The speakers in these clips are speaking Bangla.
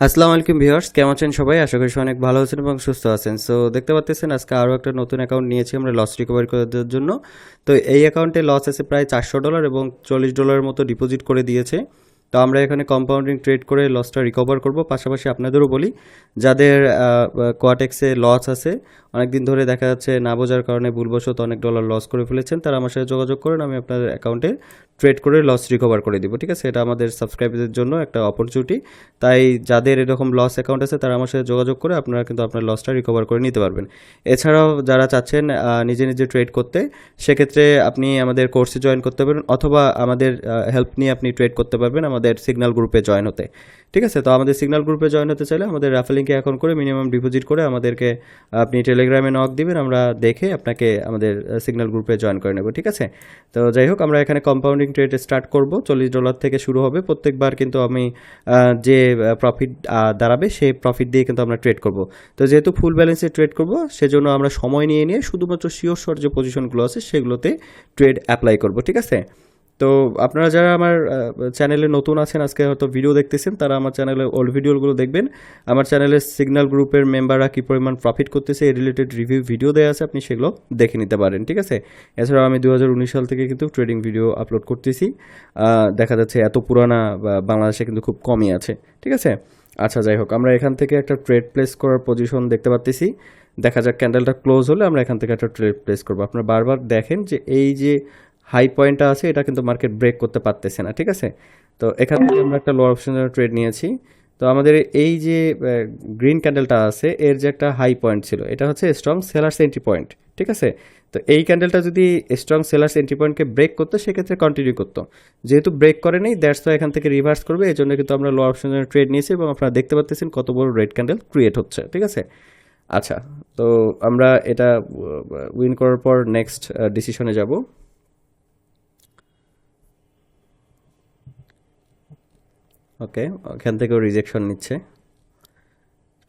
আসসালামু আলাইকুম ভিউয়ার্স, কেমন আছেন সবাই? আশা করি অনেক ভালো আছেন এবং সুস্থ আছেন। সো দেখতে পাচ্ছেন আজকে আরও একটা নতুন অ্যাকাউন্ট নিয়েছি আমরা লস রিকভারি করার জন্য। তো এই অ্যাকাউন্টে লস আছে প্রায় চারশো ডলার এবং চল্লিশ ডলারের মতো ডিপোজিট করে দিয়েছে। তো আমরা এখানে কম্পাউন্ডিং ট্রেড করে লসটা রিকভার করব। পাশাপাশি আপনাদেরও বলি, যাদের কোয়াটেক্সে লস আছে অনেক দিন ধরে দেখা যাচ্ছে না বোঝার কারণে ভুলবশত অনেক ডলার লস করে ফেলেছেন। তারা আমার সাথে যোগাযোগ করেন, আমি আপনাদের অ্যাকাউন্টে ট্রেড করে লস রিকভার করে দিব, ঠিক আছে? এটা আমাদের সাবস্ক্রাইবারদের জন্য একটা অপরচুনিটি তাই যাদের এরকম লস অ্যাকাউন্ট আছে, তারা আমার সাথে যোগাযোগ করে আপনারা কিন্তু আপনার লসটা রিকভার করে নিতে পারবেন। এছাড়াও যারা চাচ্ছেন নিজে নিজে ট্রেড করতে, সেক্ষেত্রে আপনি আমাদের কোর্সে জয়েন করতে পারবেন, অথবা আমাদের হেল্প নিয়ে আপনি ট্রেড করতে পারবেন আমাদের সিগনাল গ্রুপে জয়েন হতে। ঠিক আছে? তো আমাদের সিগনাল গ্রুপে জয়েন হতে চাইলে আমাদের র্যাফেলিংকে এখন করে মিনিমাম ডিপোজিট করে আমাদেরকে, আপনি টেলিগ্রামে নক দিবেন, আমরা দেখে আপনাকে আমাদের সিগনাল গ্রুপে জয়েন করে নেব, ঠিক আছে? তো যাই হোক, আমরা এখানে কম্পাউন্ডিং ট্রেড স্টার্ট করব। চল্লিশ ডলার থেকে শুরু হবে। প্রত্যেকবার কিন্তু আমি যে প্রফিট দাঁড়াবে, সেই প্রফিট দিয়ে কিন্তু আমরা ট্রেড করব। তো যেহেতু ফুল ব্যালেন্সে ট্রেড করব, সেজন্য আমরা সময় নিয়ে নিয়ে শুধুমাত্র শিওর শর যে পজিশনগুলো আছে, সেগুলোতে ট্রেড অ্যাপ্লাই করব। ঠিক আছে? তো আপনারা যারা আমার চ্যানেলে নতুন আছেন, আজকে হয়তো ভিডিও দেখতেছেন, তারা আমার চ্যানেলে ওল্ড ভিডিওগুলো দেখবেন। আমার চ্যানেলে সিগন্যাল গ্রুপের মেম্বাররা কী পরিমাণ প্রফিট করতেছে এই রিলেটেড রিভিউ ভিডিও দেওয়া আছে, আপনি সেগুলো দেখে নিতে পারেন, ঠিক আছে? এছাড়াও আমি দু হাজার উনিশ সাল থেকে কিন্তু ট্রেডিং ভিডিও আপলোড করতেছি। দেখা যাচ্ছে এত পুরানা বাংলাদেশে কিন্তু খুব কমই আছে, ঠিক আছে? আচ্ছা যাই হোক, আমরা এখান থেকে একটা ট্রেড প্লেস করার পজিশন দেখতে পাচ্তেছি দেখা যাক ক্যান্ডেলটা ক্লোজ হলে আমরা এখান থেকে একটা ট্রেড প্লেস করব। আপনারা বারবার দেখেন যে এই যে হাই পয়েন্টটা আছে, এটা কিন্তু মার্কেট ব্রেক করতে পারতেছে না, ঠিক আছে? তো এখান থেকে আমরা একটা লোয়ার অপশনের ট্রেড নিয়েছি। তো আমাদের এই যে গ্রিন ক্যান্ডেলটা আছে, এর যে একটা হাই পয়েন্ট ছিল, এটা হচ্ছে স্ট্রং সেলার্স এন্ট্রি পয়েন্ট ঠিক আছে? তো এই ক্যান্ডেলটা যদি স্ট্রং সেলার্স এন্ট্রি পয়েন্টকে ব্রেক করতো, সেক্ষেত্রে কন্টিনিউ করতো। যেহেতু ব্রেক করে নেই দ্যাটস তো এখান থেকে রিভার্স করবে এই জন্য কিন্তু আমরা লোয়ার অপশনের ট্রেড নিয়েছি এবং আপনারা দেখতে পাচ্ছেন কত বড় রেড ক্যান্ডেল ক্রিয়েট হচ্ছে, ঠিক আছে? আচ্ছা তো আমরা এটা উইন করার পর নেক্সট ডিসিশনে যাব। ওকে ওখান থেকেও রিজেকশন নিচ্ছে।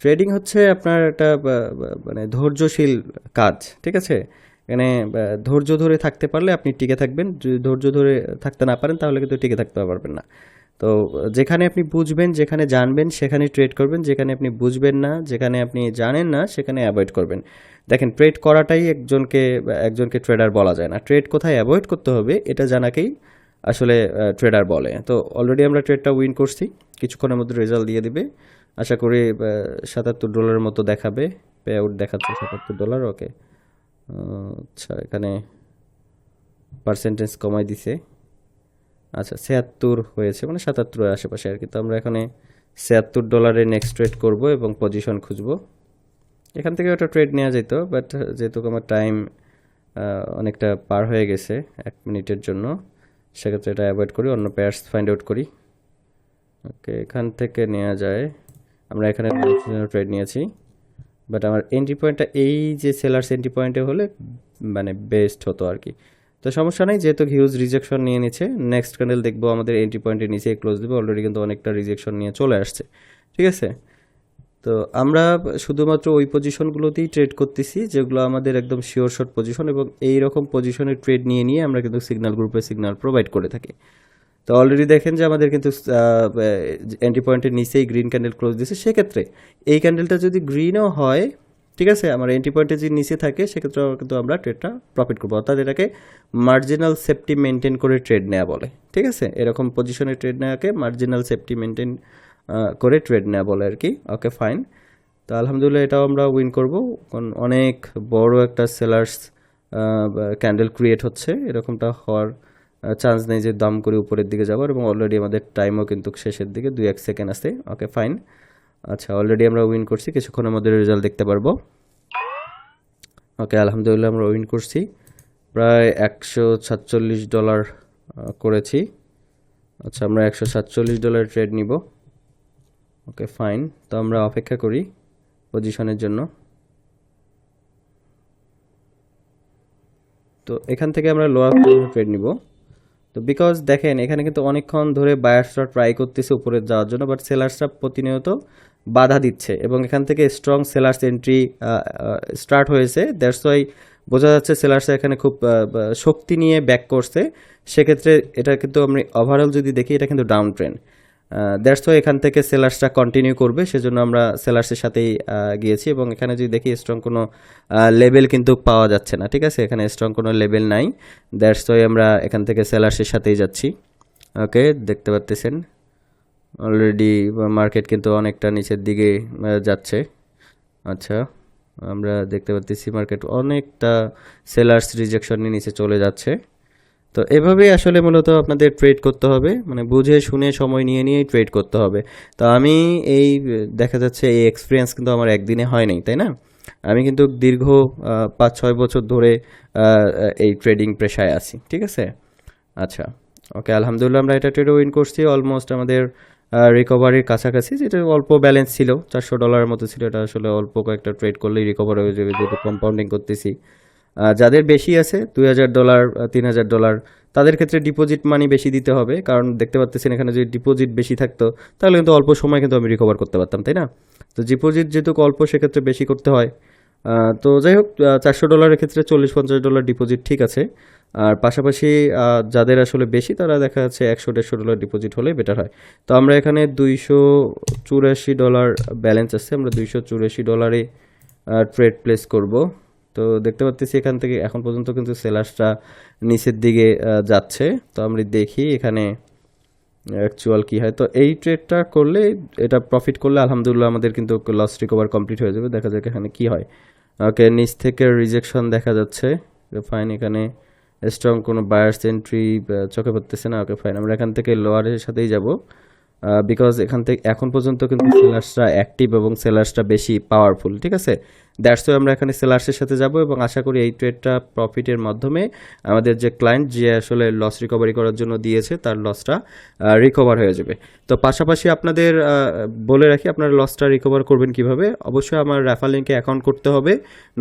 ট্রেডিং হচ্ছে আপনার একটা মানে ধৈর্যশীল কাজ, ঠিক আছে? এখানে ধৈর্য ধরে থাকতে পারলে আপনি টিকে থাকবেন, যদি ধৈর্য ধরে থাকতে না পারেন তাহলে কিন্তু টিকে থাকতে পারবেন না। তো, যেখানে আপনি বুঝবেন, যেখানে জানবেন, সেখানে ট্রেড করবেন, যেখানে আপনি বুঝবেন না, যেখানে আপনি জানেন না, সেখানে অ্যাভয়েড করবেন। দেখেন ট্রেড করাটাই একজনকে একজনকে ট্রেডার বলা যায় না। ট্রেড কোথায় অ্যাভয়েড করতে হবে, এটা জানাকেই আসলে ট্রেডার বলে। তো অলরেডি আমরা ট্রেডটা উইন করছি। কিছুক্ষণের মধ্যে রেজাল্ট দিয়ে দিবে। আশা করি সাতাত্তর ডলারের মতো দেখাবে। পে আউট দেখাচ্ছে সাতাত্তর ডলার ওকে আচ্ছা এখানে পার্সেন্টেজ কমাই দিছে। আচ্ছা ছিয়াত্তর হয়েছে মানে সাতাত্তরের আশেপাশে আর কি। তো আমরা এখানে ছিয়াত্তর ডলারে নেক্সট ট্রেড করব এবং পজিশন খুঁজব। এখান থেকে একটা ট্রেড নেওয়া যেত বাট যেহেতু আমার টাইম অনেকটা পার হয়ে গেছে এক মিনিটের জন্য। সেক্ষেত্রে এটা অ্যাভয়েড করি, অন্য পেয়ার্স ফাইন্ড আউট করি। ওকে এখান থেকে নেওয়া যায়। আমরা এখানে ট্রেড নিয়েছি। বাট আমার এন্ট্রি পয়েন্টটা এই যে সেলার্স এন্ট্রি পয়েন্টে হলে মানে বেস্ট হতো আর কি। তো সমস্যা নেই, যেহেতু হিউজ রিজেকশন নিয়ে নিচ্ছে নেক্সট ক্যান্ডেল দেখব আমাদের এন্ট্রি পয়েন্টের নিচে ক্লোজ দেবে অলরেডি কিন্তু অনেকটা রিজেকশন নিয়ে চলে আসছে। ঠিক আছে? তো আমরা শুধুমাত্র ওই পজিশনগুলোতেই ট্রেড করতেছি, যেগুলো আমাদের একদম শিওর শর্ট পজিশন এবং এই রকম পজিশনে ট্রেড নিয়ে নিয়ে আমরা কিন্তু সিগনাল গ্রুপে সিগনাল প্রোভাইড করে থাকি। তো অলরেডি দেখেন যে আমাদের কিন্তু এন্ট্রি পয়েন্টের নিচেই গ্রিন ক্যান্ডেল ক্লোজ দিয়েছে। সেক্ষেত্রে এই ক্যান্ডেলটা যদি গ্রিনও হয়, ঠিক আছে, আমার এন্ট্রি পয়েন্টে যদি নিচে থাকে, সেক্ষেত্রে কিন্তু আমরা ট্রেডটা প্রফিট করব। অর্থাৎ এটাকে মার্জিনাল সেফটি মেনটেন করে ট্রেড নেওয়া বলে, ঠিক আছে? এরকম পজিশনে ট্রেড নেওয়াকে মার্জিনাল সেফটি মেনটেন করে ট্রেড নেওয়া বলে আর কি। ওকে ফাইন তো আলহামদুলিল্লাহ এটাও আমরা উইন করব। কারণ অনেক বড় একটা সেলার্স ক্যান্ডেল ক্রিয়েট হচ্ছে। এরকমটা হওয়ার চান্স নেই যে দাম করে উপরের দিকে যাবার এবং অলরেডি আমাদের টাইমও কিন্তু শেষের দিকে, দুই এক সেকেন্ড আছে। ওকে ফাইন আচ্ছা অলরেডি আমরা উইন করছি। কিছুক্ষণের মধ্যে রেজাল্ট দেখতে পারব। ওকে আলহামদুলিল্লাহ আমরা উইন করছি। প্রায় একশো সাতচল্লিশ ডলার করেছি। আচ্ছা আমরা একশো সাতচল্লিশ ডলার ট্রেড নিব। ওকে ফাইন তো আমরা অপেক্ষা করি পজিশনের জন্য। তো এখান থেকে আমরা লোয়ার ট্রেড নিব। তো বিকজ দেখেন, এখানে কিন্তু অনেকক্ষণ ধরে বায়ার্সরা ট্রাই করতেছে উপরে যাওয়ার জন্য বাট সেলার্সরা প্রতিনিয়ত বাধা দিচ্ছে। এবং এখান থেকে স্ট্রং সেলার্স এন্ট্রি স্টার্ট হয়েছে। দ্যাটস ওয়াই বোঝা যাচ্ছে সেলার্স এখানে খুব শক্তি নিয়ে ব্যাক করছে। সেক্ষেত্রে এটা কিন্তু আমি ওভারঅল যদি দেখি, এটা কিন্তু ডাউন ট্রেন্ড ওয়াই এখান থেকে সেলার্সটা কন্টিনিউ করবে, সেজন্য আমরা সেলার্সের সাথেই গিয়েছি এবং এখানে যদি দেখি স্ট্রং কোনো লেভেল কিন্তু পাওয়া যাচ্ছে না, ঠিক আছে? এখানে স্ট্রং কোনো লেভেল নাই। ওয়াই আমরা এখান থেকে সেলার্সের সাথেই যাচ্ছি। ওকে দেখতে পাচ্ছেন অলরেডি মার্কেট কিন্তু অনেকটা নিচের দিকে যাচ্ছে। আচ্ছা আমরা দেখতে পাচ্ছি মার্কেট অনেকটা সেলার্স রিজেকশন নিয়ে নিচে চলে যাচ্ছে। তো এভাবেই আসলে মূলত আপনাদের ট্রেড করতে হবে। মানে বুঝে, শুনে, সময় নিয়ে, নিয়েই ট্রেড করতে হবে। তো আমি এই, দেখা যাচ্ছে এই এক্সপিরিয়েন্স কিন্তু আমার একদিনে হয় নাই, তাই না? আমি কিন্তু দীর্ঘ পাঁচ ছয় বছর ধরে এই ট্রেডিং পেশায় আছি, ঠিক আছে? আচ্ছা ওকে, আলহামদুলিল্লাহ আমরা এটা ট্রেডে উইন করছি। অলমোস্ট আমাদের রিকভারির কাছাকাছি। যেটা অল্প ব্যালেন্স ছিল, চারশো ডলারের মতো ছিল। এটা আসলে অল্প কয়েকটা ট্রেড করলেই রিকভার হয়ে যাবে। যেহেতু কম্পাউন্ডিং করতেছি। যাদের বেশি আছে, দুই হাজার ডলার তিন হাজার ডলার, তাদের ক্ষেত্রে ডিপোজিট মানি বেশি দিতে হবে। কারণ দেখতে পাচ্ছেন এখানে যদি ডিপোজিট বেশি থাকতো, তাহলে কিন্তু অল্প সময় কিন্তু আমি রিকভার করতে পারতাম, তাই না? তো ডিপোজিট যেহেতু অল্প, সেক্ষেত্রে বেশি করতে হয়। তো যাই হোক চারশো ডলারের ক্ষেত্রে চল্লিশ পঞ্চাশ ডলার ডিপোজিট ঠিক আছে। আর পাশাপাশি যাদের আসলে বেশি, তারা দেখা যাচ্ছে একশো দেড়শো ডলার ডিপোজিট হলে বেটার হয়। তো আমরা এখানে দুইশো চুরাশি ডলার ব্যালেন্স আছে, আমরা দুইশো চুরাশি ডলারে ট্রেড প্লেস করব। তো দেখতে পাচ্ছি এখান থেকে এখন পর্যন্ত কিন্তু সেলার্সটা নিচের দিকে যাচ্ছে। তো আমরা দেখি এখানে অ্যাকচুয়াল কি হয়। তো এই ট্রেডটা করলে, এটা প্রফিট করলে আলহামদুলিল্লাহ আমাদের কিন্তু লস রিকভার কমপ্লিট হয়ে যাবে। দেখা যাক এখানে কি হয়। ওকে নিচ থেকে রিজেকশন দেখা যাচ্ছে। ফাইন এখানে স্ট্রং কোনো বায়ার্স এন্ট্রি চোখে পড়তেছে না। ওকে ফাইন আমরা এখান থেকে লোয়ারের সাথেই যাব। বিকজ এখান থেকে এখন পর্যন্ত কিন্তু সেলার্সরা অ্যাক্টিভ এবং সেলার্সটা বেশি পাওয়ারফুল ঠিক আছে? দ্যাটস আমরা এখানে সেলার্সের সাথে যাব এবং আশা করি এই ট্রেডটা প্রফিটের মাধ্যমে আমাদের যে ক্লায়েন্ট যে আসলে লস রিকভারি করার জন্য দিয়েছে, তার লসটা রিকভার হয়ে যাবে। তো পাশাপাশি আপনাদের বলে রাখি আপনারা লসটা রিকভার করবেন কীভাবে? অবশ্যই আমার রেফার লিঙ্কে অ্যাকাউন্ট করতে হবে।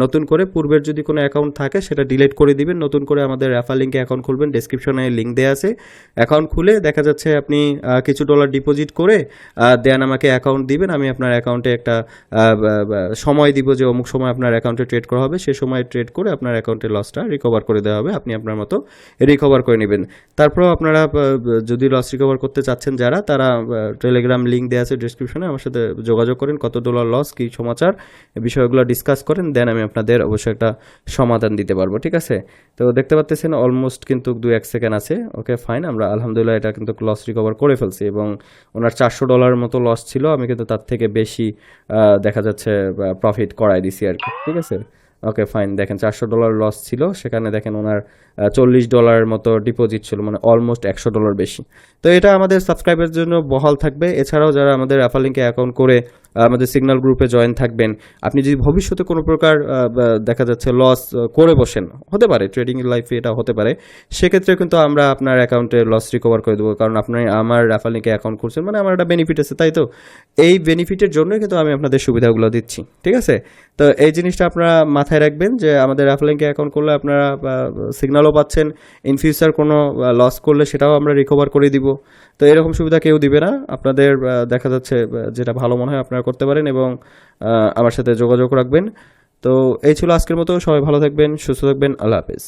নতুন করে পূর্বের যদি কোনো অ্যাকাউন্ট থাকে, সেটা ডিলিট করে দিবেন। নতুন করে আমাদের রেফার লিঙ্কে অ্যাকাউন্ট খুলবেন। ডেসক্রিপশনে লিঙ্ক দেওয়া আছে। অ্যাকাউন্ট খুলে দেখা যাচ্ছে আপনি কিছু ডলার ডিপোজিট করে দেন আমাকে অ্যাকাউন্ট দিবেন। আমি আপনার অ্যাকাউন্টে একটা সময় দিব যে অমুক সময় আপনার অ্যাকাউন্টে ট্রেড করা হবে, সে সময় ট্রেড করে আপনার অ্যাকাউন্টের লসটা রিকভার করে দেওয়া হবে। আপনি আপনার মতো রিকভার করে নেবেন। তারপরেও আপনারা যদি লস রিকভার করতে চাচ্ছেন যারা, তারা টেলিগ্রাম লিঙ্ক দেওয়া আছে ডিসক্রিপশনে আমার সাথে যোগাযোগ করেন, কত ডলার লস কী সমাচার বিষয়গুলো ডিসকাস করেন দেন আমি আপনাদের অবশ্যই একটা সমাধান দিতে পারব, ঠিক আছে? তো দেখতে পাচ্ছেন অলমোস্ট কিন্তু দু এক সেকেন্ড আছে। ওকে ফাইন আমরা আলহামদুলিল্লাহ এটা কিন্তু লস রিকভার করে ফেলছি এবং ওনার চারশো ডলারের মতো লস ছিল। আমি কিন্তু তার থেকে বেশি দেখা যাচ্ছে প্রফিট করাই দিছি আর কি, ঠিক আছে? ওকে ফাইন দেখেন, চারশো ডলার লস ছিল। সেখানে দেখেন ওনার চল্লিশ ডলারের মতো ডিপোজিট ছিল মানে অলমোস্ট একশো ডলার বেশি। তো এটা আমাদের সাবস্ক্রাইবের জন্য বহাল থাকবে। এছাড়াও যারা আমাদের অ্যাফালিংকে অ্যাকাউন্ট করে আমাদের সিগন্যাল গ্রুপে জয়েন থাকবেন। আপনি যদি ভবিষ্যতে কোনো প্রকার দেখা যাচ্ছে লস করে বসেন, হতে পারে ট্রেডিং লাইফে এটা হতে পারে সেক্ষেত্রে কিন্তু আমরা আপনার অ্যাকাউন্টে লস রিকভার করে দেবো। কারণ আপনি, আমার রেফার লিঙ্কে অ্যাকাউন্ট করছেন মানে আমার একটা বেনিফিট আছে, তাই তো? এই বেনিফিটের জন্যই কিন্তু আমি আপনাদের সুবিধাগুলো দিচ্ছি, ঠিক আছে? তো এই জিনিসটা আপনারা মাথায় রাখবেন যে আমাদের রেফার লিঙ্কে অ্যাকাউন্ট করলে আপনারা সিগন্যালও পাচ্ছেন। ইন ফিউচার কোনো লস করলে সেটাও আমরা রিকভার করে দিব। তো এরকম সুবিধা কেউ দিবে না। আপনাদের দেখা যাচ্ছে যেটা ভালো মনে হয় আপনারা করতে পারেন এবং আমার সাথে যোগাযোগ রাখবেন। তো এই ছিল আজকের মতো। সবাই ভালো থাকবেন, সুস্থ থাকবেন। আল্লাহ হাফেজ।